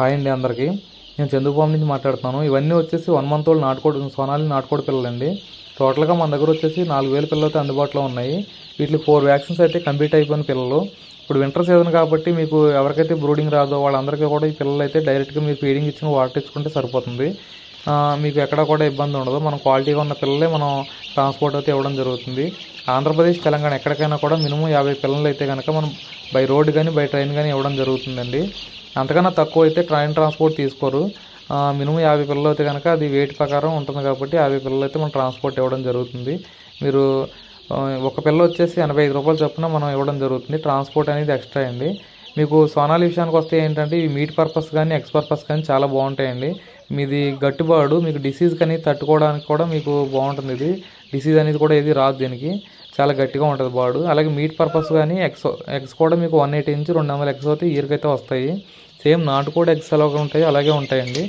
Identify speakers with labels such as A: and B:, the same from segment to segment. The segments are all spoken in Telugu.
A: హాయ్ అండి అందరికీ. నేను చందుబాబు నుంచి మాట్లాడుతున్నాను. ఇవన్నీ వచ్చేసి వన్ మంత్ ఓల్డ్ నాటుకోడి సోనాలి నాటుకోడి పిల్లలండి. టోటల్గా మన దగ్గర వచ్చేసి నాలుగు వేల పిల్లలు అయితే అందుబాటులో ఉన్నాయి. వీటికి ఫోర్ వ్యాక్సిన్స్ అయితే కంప్లీట్ అయిపోయిన పిల్లలు. ఇప్పుడు వింటర్ సీజన్ కాబట్టి మీకు ఎవరికైతే బ్రూడింగ్ రాదో వాళ్ళందరికీ కూడా ఈ పిల్లలు అయితే డైరెక్ట్గా మీరు ఫీడింగ్ ఇచ్చిన వాటర్ ఇచ్చుకుంటే సరిపోతుంది. మీకు ఎక్కడ కూడా ఇబ్బంది ఉండదు. మనం క్వాలిటీగా ఉన్న పిల్లలే మనం ట్రాన్స్పోర్ట్ అయితే ఇవ్వడం జరుగుతుంది. ఆంధ్రప్రదేశ్ తెలంగాణ ఎక్కడికైనా కూడా మినిమం యాభై పిల్లలు అయితే కనుక మనం బై రోడ్ కానీ బై ట్రైన్ కానీ ఇవ్వడం జరుగుతుందండి. అంతకన్నా తక్కువ అయితే ట్రైన్ ట్రాన్స్పోర్ట్ తీసుకోరు. మినిమం యాభై పిల్లలు అయితే కనుక అది వెయిట్ ప్రకారం ఉంటుంది కాబట్టి యాభై పిల్లలు అయితే మనం ట్రాన్స్పోర్ట్ ఇవ్వడం జరుగుతుంది. మీరు ఒక పిల్ల వచ్చేసి ఎనభై ఐదు రూపాయలు చొప్పున మనం ఇవ్వడం జరుగుతుంది. ట్రాన్స్పోర్ట్ అనేది ఎక్స్ట్రా అండి. మీకు సోనాలి విషయానికి వస్తే ఏంటంటే ఇవి మీట్ పర్పస్ కానీ ఎక్స్ పర్పస్ కానీ చాలా బాగుంటాయండి. మీది గట్టుబాడు మీకు డిసీజ్ కానీ తట్టుకోవడానికి కూడా మీకు బాగుంటుంది ఇది. డిసీజ్ అనేది కూడా ఏది రాదు దీనికి. చాలా గట్టిగా ఉంటుంది బాడు. అలాగే మీట్ పర్పస్ కానీ ఎక్స్ ఎగ్స్ కూడా మీకు వన్ ఎయిటీ నుంచి రెండు వందల ఎగ్స్ అయితే ఇయర్కి అయితే వస్తాయి. సేమ్ నాటుకోడి ఎగ్స్ ఎలాగ ఉంటాయి అలాగే ఉంటాయండి.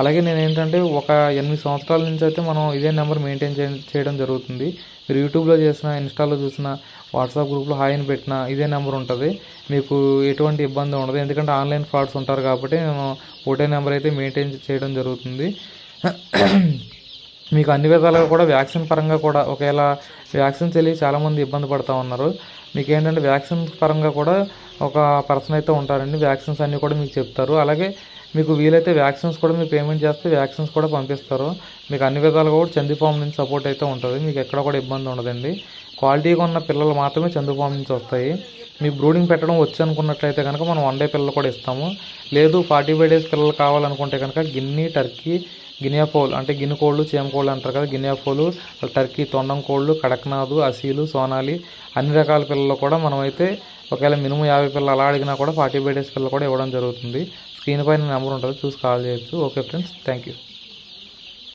A: అలాగే నేను ఏంటంటే ఒక ఎనిమిది సంవత్సరాల నుంచి అయితే మనం ఇదే నెంబర్ మెయింటైన్ చేయడం జరుగుతుంది. మీరు యూట్యూబ్లో చేసిన ఇన్స్టాలో చూసిన వాట్సాప్ గ్రూప్లో హాయ్ అని పెట్టిన ఇదే నెంబర్ ఉంటుంది. మీకు ఎటువంటి ఇబ్బంది ఉండదు. ఎందుకంటే ఆన్లైన్ ఫ్రాడ్స్ ఉంటారు కాబట్టి నేను ఒకటే నెంబర్ అయితే మెయింటైన్ చేయడం జరుగుతుంది. మీకు అన్ని విధాలుగా కూడా వ్యాక్సిన్ పరంగా కూడా ఒకవేళ వ్యాక్సిన్ తెలియ చాలామంది ఇబ్బంది పడుతూ ఉన్నారు. మీకు ఏంటంటే వ్యాక్సిన్ పరంగా కూడా ఒక పర్సన్ అయితే ఉంటారండి. వ్యాక్సిన్స్ అన్నీ కూడా మీకు చెప్తారు. అలాగే మీకు వీలైతే వ్యాక్సిన్స్ కూడా మీరు పేమెంట్ చేస్తే వ్యాక్సిన్స్ కూడా పంపిస్తారు. మీకు అన్ని విధాలుగా కూడా చందీఫామ్ నుంచి సపోర్ట్ అయితే ఉంటుంది. మీకు ఎక్కడ కూడా ఇబ్బంది ఉండదండి. క్వాలిటీగా ఉన్న పిల్లలు మాత్రమే చందుపాము నుంచి వస్తాయి. మీ బ్రూడింగ్ పెట్టడం వచ్చి అనుకున్నట్లయితే కనుక మనం వన్ డే పిల్లలు కూడా ఇస్తాము. లేదు ఫార్టీ ఫైవ్ డేస్ పిల్లలు కావాలనుకుంటే కనుక గిన్ని టర్కీ గినియాపోల్ అంటే గిన్నె కోళ్ళు చేమ కోళ్ళు అంటారు కదా. గినియాపోలు టర్కీ తొండం కోళ్ళు కడక్నాథు అసీలు సోనాలి అన్ని రకాల పిల్లలు కూడా మనమైతే ఒకవేళ మినిమం యాభై పిల్లలు అలా అడిగినా కూడా ఫార్టీ బై డేస్ పిల్లలు కూడా ఇవ్వడం జరుగుతుంది. స్క్రీన్ పైన నెంబర్ ఉంటుంది. చూసి కాల్ చేయొచ్చు. Okay friends thank you.